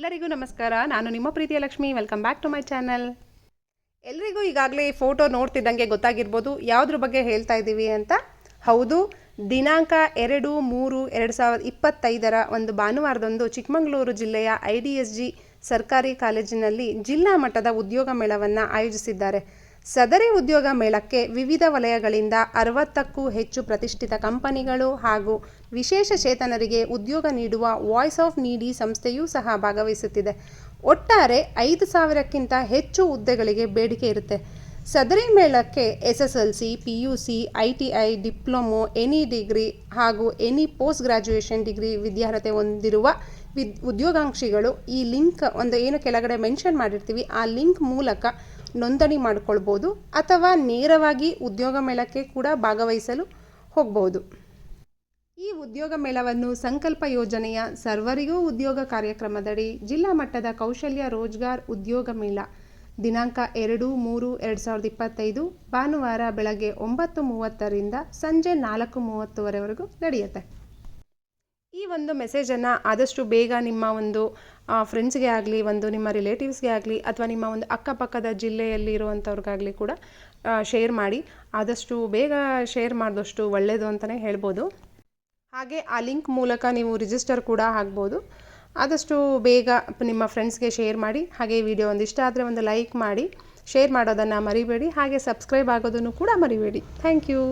ಎಲ್ಲರಿಗೂ ನಮಸ್ಕಾರ. ನಾನು ನಿಮ್ಮ ಪ್ರೀತಿಯ Lakshmi. Welcome back to my channel ಎಲ್ರಿಗೂ ಈಗಾಗಲೇ ಈ ಫೋಟೋ ನೋಡ್ತಿದ್ದಂಗೆ ಗೊತ್ತಾಗಿರ್ಬೋದು. ಯಾವುದ್ರ ಬಗ್ಗೆ ಹೇಳ್ತಾ ಇದ್ದೀವಿ ಅಂತ? ಹೌದು, ದಿನಾಂಕ ಎರಡು ಮೂರು ಎರಡು ಸಾವಿರದ ಇಪ್ಪತ್ತೈದರ ಒಂದು ಭಾನುವಾರದಂದು ಚಿಕ್ಕಮಗಳೂರು ಜಿಲ್ಲೆಯ ಐ ಡಿ ಎಸ್ ಜಿ ಸರ್ಕಾರಿ ಕಾಲೇಜಿನಲ್ಲಿ ಜಿಲ್ಲಾ ಮಟ್ಟದ ಉದ್ಯೋಗ ಮೇಳವನ್ನು ಆಯೋಜಿಸಿದ್ದಾರೆ. ಸದರಿ ಉದ್ಯೋಗ ಮೇಳಕ್ಕೆ ವಿವಿಧ ವಲಯಗಳಿಂದ ಅರವತ್ತಕ್ಕೂ ಹೆಚ್ಚು ಪ್ರತಿಷ್ಠಿತ ಕಂಪನಿಗಳು ಹಾಗೂ ವಿಶೇಷ ಚೇತನರಿಗೆ ಉದ್ಯೋಗ ನೀಡುವ ವಾಯ್ಸ್ ಆಫ್ ನೀಡಿ ಸಂಸ್ಥೆಯೂ ಸಹ ಭಾಗವಹಿಸುತ್ತಿದೆ. ಒಟ್ಟಾರೆ ಐದು ಸಾವಿರಕ್ಕಿಂತ ಹೆಚ್ಚು ಹುದ್ದೆಗಳಿಗೆ ಬೇಡಿಕೆ ಇರುತ್ತೆ. ಸದರಿ ಮೇಳಕ್ಕೆ S S L C P U C, I T I, diploma any degree ಹಾಗೂ ಎನಿ ಪೋಸ್ಟ್ ಗ್ರಾಜ್ಯುಯೇಷನ್ ಡಿಗ್ರಿ ವಿದ್ಯಾರ್ಹತೆ ಹೊಂದಿರುವ ವಿದ್ ಉದ್ಯೋಗಾಂಕ್ಷಿಗಳು ಈ ಲಿಂಕ್ ಒಂದು ಏನು ಕೆಳಗಡೆ ಮೆನ್ಷನ್ ಮಾಡಿರ್ತೀವಿ, ಆ ಲಿಂಕ್ ಮೂಲಕ ನೋಂದಣಿ ಮಾಡಿಕೊಳ್ಬೋದು ಅಥವಾ ನೇರವಾಗಿ ಉದ್ಯೋಗ ಮೇಳಕ್ಕೆ ಕೂಡ ಭಾಗವಹಿಸಲು ಹೋಗ್ಬೋದು. ಈ ಉದ್ಯೋಗ ಮೇಳವನ್ನು ಸಂಕಲ್ಪ ಯೋಜನೆಯ ಸರ್ವರಿಗೂ ಉದ್ಯೋಗ ಕಾರ್ಯಕ್ರಮದಡಿ ಜಿಲ್ಲಾ ಮಟ್ಟದ ಕೌಶಲ್ಯ ರೋಜ್ಗಾರ್ ಉದ್ಯೋಗ ಮೇಳ ದಿನಾಂಕ ಎರಡು ಮೂರು ಎರಡು ಸಾವಿರದ ಇಪ್ಪತ್ತೈದು ಭಾನುವಾರ ಬೆಳಗ್ಗೆ ಒಂಬತ್ತು ಮೂವತ್ತರಿಂದ ಸಂಜೆ ನಾಲ್ಕು ಮೂವತ್ತುವರೆವರೆಗೂ ನಡೆಯುತ್ತೆ. ಒಂದು ಮೆಸೇಜನ್ನು ಆದಷ್ಟು ಬೇಗ ನಿಮ್ಮ ಒಂದು ಫ್ರೆಂಡ್ಸ್ಗೆ ಆಗಲಿ, ಒಂದು ನಿಮ್ಮ ರಿಲೇಟಿವ್ಸ್ಗೆ ಆಗಲಿ, ಅಥವಾ ನಿಮ್ಮ ಒಂದು ಅಕ್ಕಪಕ್ಕದ ಜಿಲ್ಲೆಯಲ್ಲಿ ಇರುವಂಥವ್ರಿಗಾಗಲಿ ಕೂಡ ಶೇರ್ ಮಾಡಿ. ಆದಷ್ಟು ಬೇಗ ಶೇರ್ ಮಾಡಿದಷ್ಟು ಒಳ್ಳೆಯದು ಅಂತಲೇ ಹೇಳ್ಬೋದು. ಹಾಗೆ ಆ ಲಿಂಕ್ ಮೂಲಕ ನೀವು ರಿಜಿಸ್ಟರ್ ಕೂಡ ಆಗ್ಬೋದು. ಆದಷ್ಟು ಬೇಗ ನಿಮ್ಮ ಫ್ರೆಂಡ್ಸ್ಗೆ ಶೇರ್ ಮಾಡಿ. ಹಾಗೆ ಈ ವಿಡಿಯೋ ಒಂದು ಇಷ್ಟ ಆದರೆ ಒಂದು ಲೈಕ್ ಮಾಡಿ. ಶೇರ್ ಮಾಡೋದನ್ನು ಮರಿಬೇಡಿ. ಹಾಗೆ ಸಬ್ಸ್ಕ್ರೈಬ್ ಆಗೋದನ್ನು ಕೂಡ ಮರಿಬೇಡಿ. Thank you